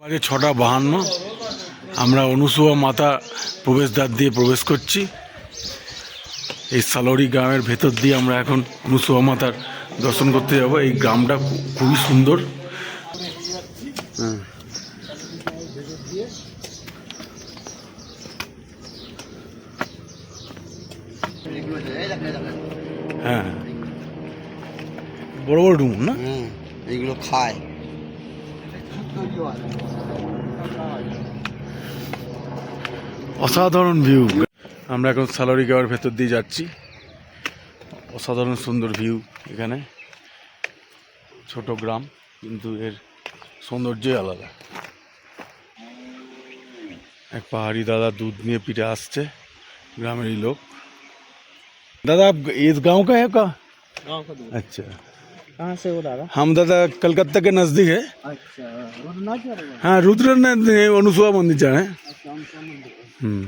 বাজে ছটা বাহান্ন। আমরা অনুসুয়া মাতা প্রবেশদ্বার দিয়ে প্রবেশ করছি। এই সালোরি গ্রামের ভেতর দিয়ে আমরা এখন অনুসুয়া মাতার দর্শন করতে যাব। এই গ্রামটা খুবই সুন্দর। হ্যাঁ। বড় বড় ডুমুর না? এইগুলো খায়। অসাধারণ ভিউ আমরা এখন স্যালারি গাওয়ার ভেতর দিয়ে যাচ্ছি। অসাধারণ সুন্দর ভিউ এখানে। ছোট গ্রাম কিন্তু এর সৌন্দর্যই আলাদা। এক পাহাড়ি দাদা দুধ নিয়ে পিঠে আসছে গ্রামেরই লোক। দাদা এস গাঁও কা হ্যাঁ কা? আচ্ছা। कहाँ से हो दादा हम दादा कलकत्ता के नज़दीक है अच्छा रुद्रनाथ जा रहे हो हाँ रुद्रनाथ नहीं, अनुसुआ मंदिर जा रहे हैं अच्छा हम कौन मंदिर হুম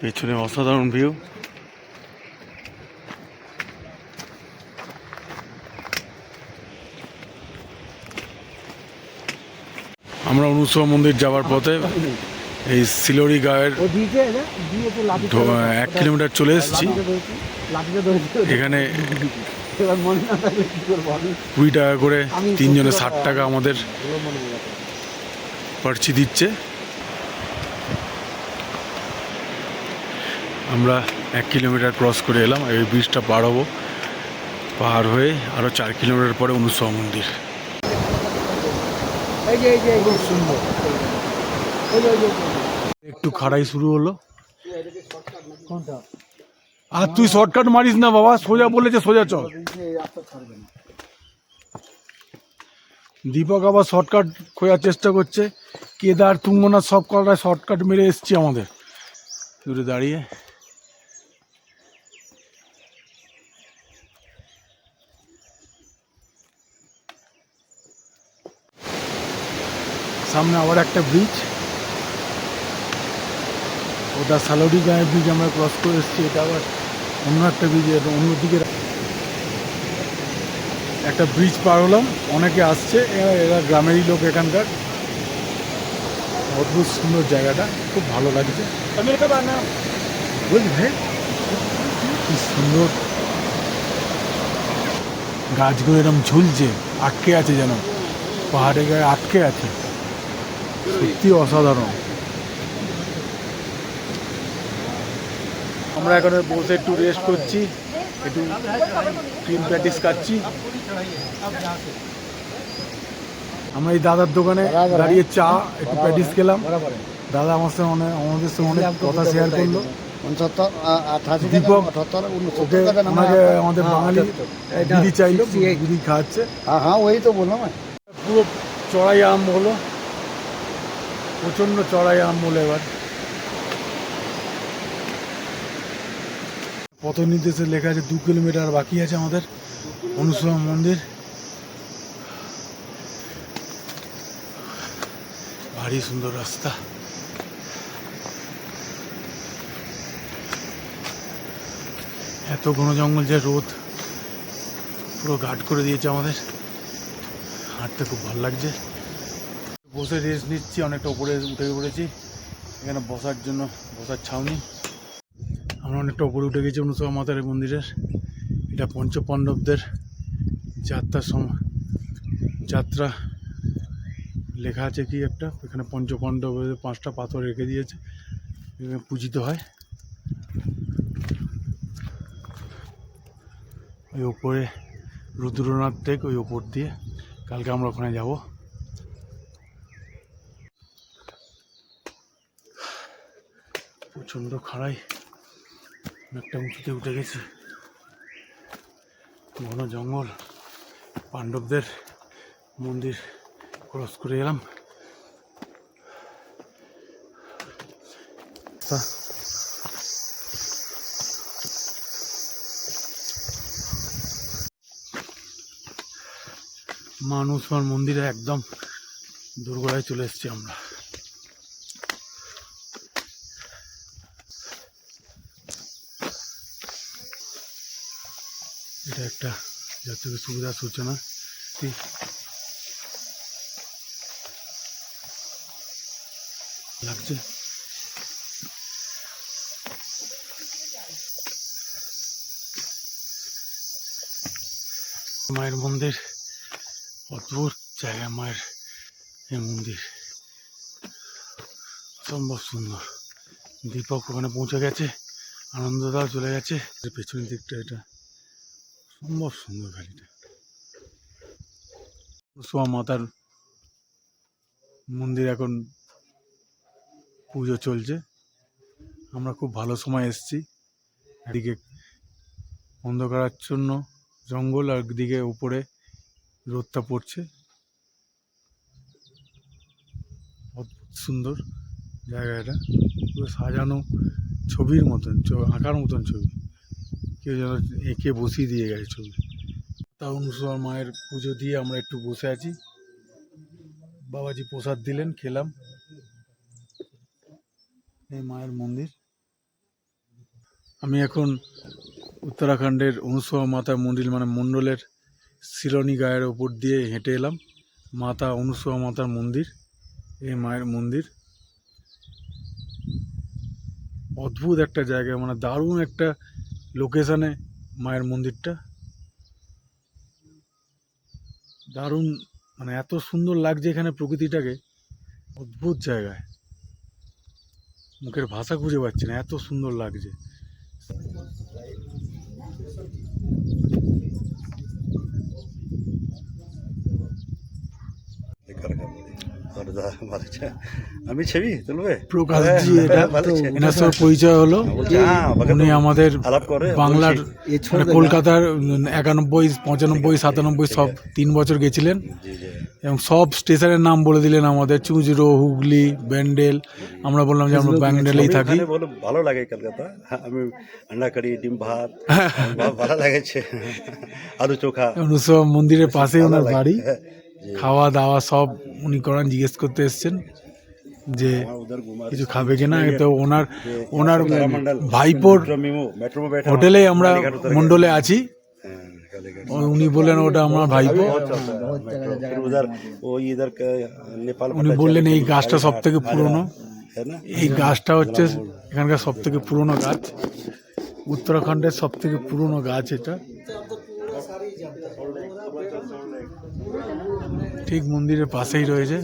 পেছনে অসাধারণ ভিউ আমরা অনুসুয়া মন্দির যাওয়ার পথে এই সিলোরি গাঁয়ের এক কিলোমিটার চলে এসেছি। এখানে কুড়ি টাকা করে তিনজনে ষাট টাকা আমাদের পার্চি দিচ্ছে। আমরা এক কিলোমিটার ক্রস করে এলাম এই ব্রিজটা পার হব পার হয়ে আরও চার কিলোমিটার পরে অনুসহ মন্দির। খুব সুন্দর একটু খাড়াই শুরু হলো। আর তুই শর্টকাট মারিস না বাবা সোজা বলেছে সোজা চল। দীপক আবার শর্টকাট খোঁজার চেষ্টা করছে। কেদার তুঙ্গনাথ সব কটায় শর্টকাট মেরে এসছি আমাদের। দূরে দাঁড়িয়ে। সামনে আবার একটা ব্রিজ ওটা সালোডি গাঁয়ের ব্রিজ আমরা ক্রস করে এসেছি, এটা আবার অন্য একটা ব্রিজ অন্যদিকে একটা ব্রিজ পার হলাম, অনেকে আসছে, এরা গ্রামেরই লোক এখানকার। অদ্ভুত সুন্দর জায়গাটা, খুব ভালো লাগছে। বলছি কি সুন্দর। গাছগুলো এরকম ঝুলছে, আটকে আছে যেন পাহাড়ে গায়ে আটকে আছে। সত্যি অসাধারণ। আমরা এখন বসে একটু রেস্ট করছি একটু ক্রিম প্র্যাকটিস কাটছি আমরা এই দাদার দোকানে দাঁড়িয়ে চা একটু প্র্যাকটিস খেলাম। দাদা আমার সঙ্গে অনেক আমাদের সঙ্গে অনেক কথা শেয়ার করল। প্রচণ্ড চড়াই আম হলো এবার। পথ নির্দেশে লেখা আছে, দু কিলোমিটার বাকি আছে আমাদের অনুসরণ মন্দির। ভারী সুন্দর রাস্তা। এত ঘন জঙ্গল যে রোদ, পুরো ঘাট করে দিয়েছে আমাদের। হাঁটতে খুব ভালো লাগছে। বসে রেস্ট নিচ্ছি, অনেকটা উপরে উঠে পড়েছি। এখানে বসার জন্য বসার ছাউনি। আমরা অনেকটা উপরে উঠে গেছি অনুসভা মাতার মন্দিরের। এটা পঞ্চপাণ্ডবদের যাত্রার সময় যাত্রা লেখা আছে কি একটা? এখানে পঞ্চপাণ্ডবের পাঁচটা পাথর রেখে দিয়েছে। এখানে পূজিত হয়। ওই ওপরে রুদ্রনাথ টেক ওই ওপর দিয়ে। কালকে আমরা ওখানে যাব। প্রচণ্ড খাড়াই। একটা উঁচুতে উঠে গেছি। ঘন জঙ্গল পাণ্ডবদের মন্দির ক্রস করে এলাম। তা। মানুষমার মন্দিরে একদম দুর্গড়ায় চলে এসেছি আমরা। এটা একটা যাত্রীদের সুবিধার সূচনা। লাগছে। মায়ের মন্দির, অদ্ভুত জায়গা মায়ের এই মন্দির। অসম্ভব সুন্দর। দীপক ওখানে পৌঁছে গেছে, আনন্দদাও চলে গেছে। পেছনের দিকটা এটা। সম্ভব সুন্দর সোয়া মাতার মন্দির এখন পুজো চলছে। আমরা খুব ভালো সময় এসেছি। এদিকে অন্ধকারাচ্ছন্ন জঙ্গল, আর দিকে উপরে রোদটা পড়ছে। অদ্ভুত সুন্দর জায়গাটা পুরো সাজানো ছবির মতন আঁকার মতন ছবি। কেউ যেন এঁকে বসিয়ে দিয়ে গেছে ছবি তা অনুসর মায়ের পুজো দিয়ে আমরা একটু বসে আছি। বাবাজি প্রসাদ দিলেন, খেলাম। এই মায়ের মন্দির। আমি এখন উত্তরাখণ্ডের অনুসভা মাতা মন্দির মানে মণ্ডলের শিরনি গায়ের ওপর দিয়ে হেঁটে এলাম। মাতা অনুসভা মাতার মন্দির, এই মায়ের মন্দির। অদ্ভুত একটা জায়গা মানে দারুণ একটা লোকেশানে মায়ের মন্দিরটা। দারুণ মানে এত সুন্দর লাগছে এখানে প্রকৃতিটাকে। অদ্ভুত জায়গায়। মুখের ভাষা খুঁজে পাচ্ছি না, এত সুন্দর লাগছে। আমি ছবি তুলবে প্রকাশজি হ্যাঁ, এটা এনার সাথে পরিচয় হলো। হ্যাঁ, উনি আমাদের আলাপ বাংলার মানে কলকাতার একানব্বই পঁচানব্বই সাতানব্বই সব তিন বছর গেছিলেন। জি, জি। এবং সব স্টেশনের নাম বলে দিলেন আমাদের। চুঁচুড়ো হুগলি ব্যান্ডেল। আমরা বললাম যে আমরা ব্যান্ডেলেই থাকি। ভালো লাগে কলকাতা। হ্যাঁ, আমি আন্ডা কারি ডিম ভাত ভালো লাগেছে। আলু চোখা। অনুসব মন্দিরের পাশে ওনার বাড়ি। হ্যাঁ। খাওয়া দাওয়া সব উনি করান জিজ্ঞেস করতে এসছেন যে কিছু খাবে কিনা। তো ওনার ওনার ভাইপোর হোটেলে আমরা মণ্ডলে আছি। উনি বললেন ওটা আমার ভাইপো। উনি বললেন এই গাছটা সব থেকে পুরনো। এই গাছটা হচ্ছে এখানকার সব থেকে পুরনো গাছ। উত্তরাখণ্ডের সব থেকে পুরনো গাছ এটা। ঠিক মন্দিরের পাশেই রয়েছে।